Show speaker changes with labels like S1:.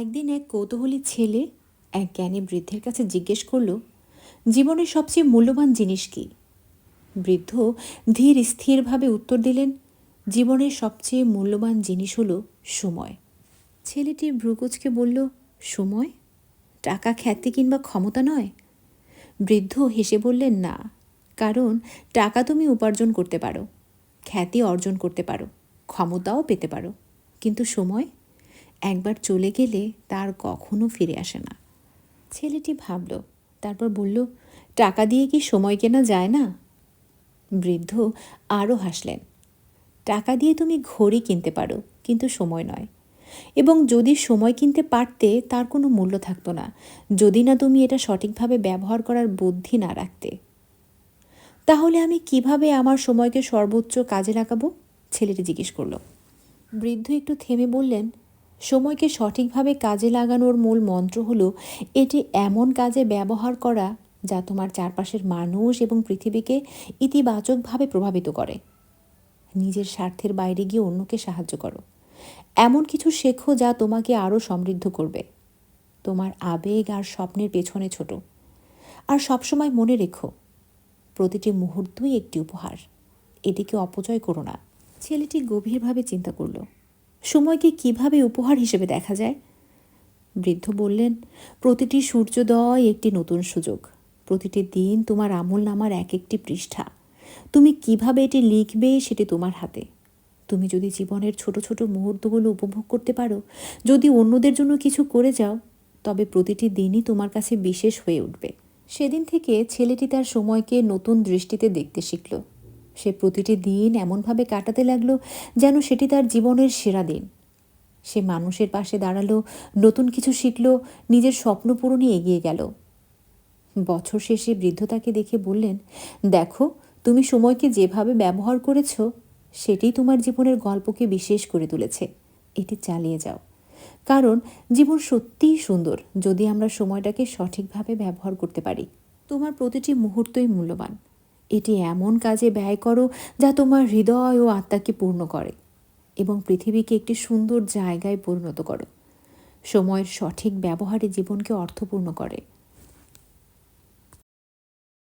S1: একদিন এক কৌতূহলী ছেলে এক জ্ঞানী বৃদ্ধের কাছে জিজ্ঞেস করল, জীবনের সবচেয়ে মূল্যবান জিনিস কি? বৃদ্ধ ধীর স্থিরভাবে উত্তর দিলেন, জীবনের সবচেয়ে মূল্যবান জিনিস হলো সময়। ছেলেটি ভ্রুকুচকে বলল, সময়? টাকা, খ্যাতি কিংবা ক্ষমতা নয়? বৃদ্ধ হেসে বললেন, না, কারণ টাকা তুমি উপার্জন করতে পারো, খ্যাতি অর্জন করতে পারো, ক্ষমতাও পেতে পারো, কিন্তু সময়? একবার চলে গেলে তার কখনো ফিরে আসে না। ছেলেটি ভাবল, তারপর বলল, টাকা দিয়ে কি সময় কেনা যায় না? বৃদ্ধ আরও হাসলেন, টাকা দিয়ে তুমি ঘড়ি কিনতে পারো, কিন্তু সময় নয়। এবং যদি সময় কিনতে পারতে, তার কোনো মূল্য থাকতো না, যদি না তুমি এটা সঠিকভাবে ব্যবহার করার বুদ্ধি না রাখতে। তাহলে আমি কীভাবে আমার সময়কে সর্বোচ্চ কাজে লাগাবো? ছেলেটি জিজ্ঞেস করল। বৃদ্ধ একটু থেমে বললেন সময়কে সঠিকভাবে কাজে লাগানোর মূল মন্ত্র হলো, এটি এমন কাজে ব্যবহার করা যা তোমার চারপাশের মানুষ এবং পৃথিবীকে ইতিবাচকভাবে প্রভাবিত করে। নিজের স্বার্থের বাইরে গিয়ে অন্যকে সাহায্য করো। এমন কিছু শেখো যা তোমাকে আরও সমৃদ্ধ করবে। তোমার আবেগ আর স্বপ্নের পেছনে ছোট। আর সবসময় মনে রেখো, প্রতিটি মুহূর্তই একটি উপহার। এটিকে অপচয় করো না। ছেলেটি গভীরভাবে চিন্তা করল। সময়কে কীভাবে উপহার হিসেবে দেখা যায়? বৃদ্ধ বললেন, প্রতিটি সূর্যোদয় একটি নতুন সুযোগ। প্রতিটি দিন তোমার আমল নামার এক একটি পৃষ্ঠা। তুমি কীভাবে এটি লিখবে সেটি তোমার হাতে। তুমি যদি জীবনের ছোট ছোট মুহূর্তগুলো উপভোগ করতে পারো, যদি অন্যদের জন্য কিছু করে যাও, তবে প্রতিটি দিনই তোমার কাছে বিশেষ হয়ে উঠবে। সেদিন থেকে ছেলেটি তার সময়কে নতুন দৃষ্টিতে দেখতে শিখল। সে প্রতিটি দিন এমনভাবে কাটাতে লাগল যেন সেটি তার জীবনের সেরা দিন। সে মানুষের পাশে দাঁড়াল, নতুন কিছু শিখল, নিজের স্বপ্ন পূরণে এগিয়ে গেল। বছর শেষে বৃদ্ধ তাকে দেখে বললেন, দেখো, তুমি সময়কে যেভাবে ব্যবহার করেছ, সেটি তোমার জীবনের গল্পকে বিশেষ করে তুলেছে। এটি চালিয়ে যাও। কারণ জীবন সত্যিই সুন্দর যদি আমরা সময়টাকে সঠিকভাবে ব্যবহার করতে পারি। তোমার প্রতিটি মুহূর্তই মূল্যবান। এটি এমন কাজে ব্যয় করো যা তোমার হৃদয় ও আত্মাকে পূর্ণ করে এবং পৃথিবীকে একটি সুন্দর জায়গায় পরিণত করো। সময়ের সঠিক ব্যবহারে জীবনকে অর্থপূর্ণ করে।